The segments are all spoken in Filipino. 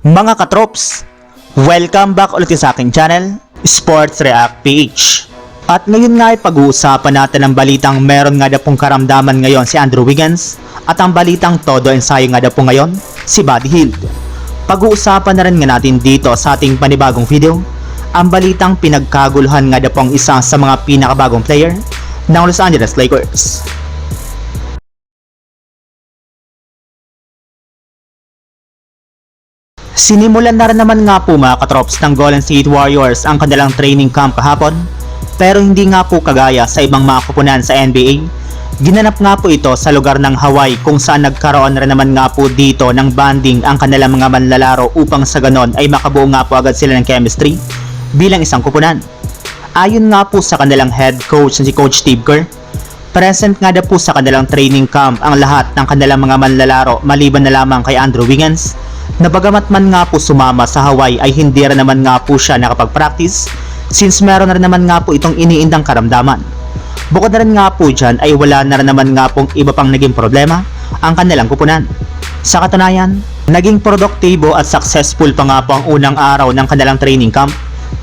Mga katrops, welcome back ulit sa aking channel, Sports React PH. At ngayon nga ay pag-uusapan natin ang balitang meron nga na pong karamdaman ngayon si Andrew Wiggins at ang balitang todo ensayo nga na po ngayon si Buddy Hield. Pag-uusapan na rin nga natin dito sa ating panibagong video ang balitang pinagkaguluhan nga na po ang isa sa mga pinakabagong player ng Los Angeles Lakers. Sinimulan na rin naman nga po mga katrops ng Golden State Warriors ang kanilang training camp kahapon pero hindi nga po kagaya sa ibang mga kupunan sa NBA. Ginanap nga po ito sa lugar ng Hawaii kung saan nagkaroon rin naman nga po dito ng banding ang kanilang mga manlalaro upang sa ganon ay makabuo nga po agad sila ng chemistry bilang isang kupunan. Ayon nga po sa kanilang head coach na si Coach Steve Kerr, present nga na po sa kanilang training camp ang lahat ng kanilang mga manlalaro maliban na lamang kay Andrew Wiggins na bagamat man nga po sumama sa Hawaii ay hindi rin naman nga po siya nakapag-practice since meron na rin naman nga po itong iniindang karamdaman. Bukod na rin nga po dyan ay wala na rin naman nga pong iba pang naging problema ang kanilang kupunan. Sa katunayan, naging produktibo at successful pa nga po ang unang araw ng kanilang training camp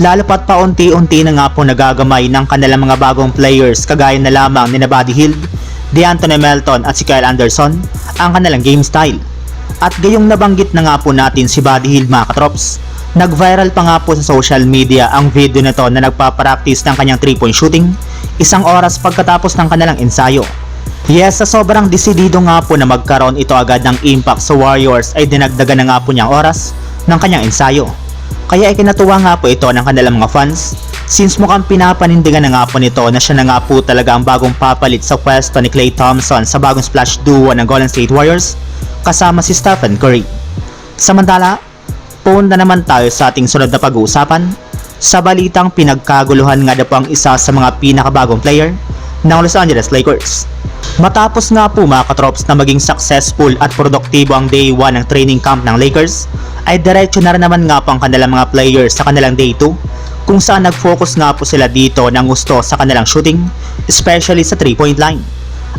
lalo pat paunti-unti na nga po nagagamay ng kanilang mga bagong players kagaya na lamang ni Buddy Hield, Melton at si Kyle Anderson ang kanilang game style. At gayong nabanggit na nga po natin si Buddy Hield mga katrops, nag-viral pa nga po sa social media ang video nito na nagpa-practice ng kanyang 3-point shooting isang oras pagkatapos ng kanilang ensayo. Yes, sa sobrang desidido nga po na magkaroon ito agad ng impact sa Warriors ay dinagdagan na nga po niyang oras ng kanyang ensayo. Kaya ay kinatuwa nga po ito ng kanilang mga fans since mukhang pinapanindigan na nga po nito na siya na nga po talaga ang bagong papalit sa pwesto ni Klay Thompson sa bagong splash duo ng Golden State Warriors kasama si Stephen Curry. Samantala, punta naman tayo sa ating sunod na pag-uusapan sa balitang pinagkaguluhan nga na po ang isa sa mga pinakabagong player ng Los Angeles Lakers. Matapos nga po mga katrops na maging successful at produktibo ang day 1 ng training camp ng Lakers, ay diretso na rin naman nga po ang kanilang mga players sa kanilang day 2 kung saan nag-focus nga po sila dito ng gusto sa kanilang shooting, especially sa 3-point line.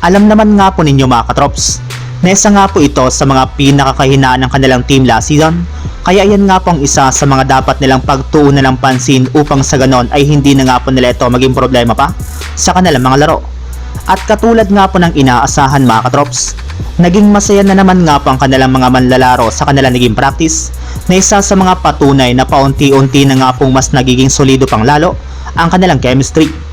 Alam naman nga po ninyo mga katrops, na isa nga po ito sa mga pinakakahinaan ng kanilang team last season, kaya yan nga po ang isa sa mga dapat nilang pagtuunan ng pansin upang sa ganon ay hindi na nga po nila ito maging problema pa sa kanilang mga laro. At katulad nga po ng inaasahan mga katrops, naging masaya na naman nga po ang kanilang mga manlalaro sa kanilang naging practice na isa sa mga patunay na paunti-unti na nga pong mas nagiging solido pang lalo ang kanilang chemistry.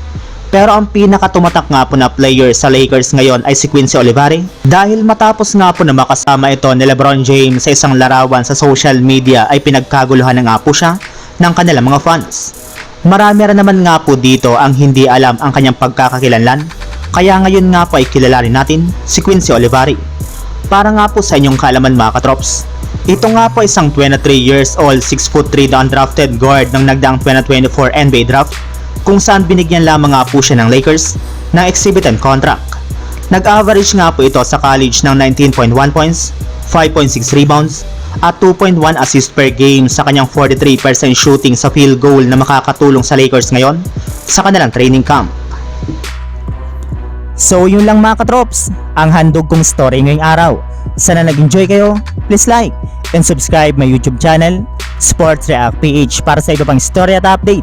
Pero ang pinakatumatak nga po na player sa Lakers ngayon ay si Quincy Olivari dahil matapos nga po na makasama ito ni Lebron James sa isang larawan sa social media ay pinagkaguluhan na nga po siya ng kanilang mga fans. Marami rin naman nga po dito ang hindi alam ang kanyang pagkakakilanlan kaya ngayon nga po ay kilalanin natin si Quincy Olivari. Para nga po sa inyong kaalaman mga katrops, ito nga po isang 23 years old 6'3 na undrafted guard ng nagdaang 2024 NBA draft kung saan binigyan lamang nga po siya ng Lakers ng exhibited contract. Nag-average nga po ito sa college ng 19.1 points, 5.6 rebounds, at 2.1 assist per game sa kanyang 43% shooting sa field goal na makakatulong sa Lakers ngayon sa kanilang training camp. So yun lang mga katrops, ang handog kong story ngayong araw. Sana nag-enjoy kayo, please like and subscribe my YouTube channel, Sports React PH para sa iba pang story at update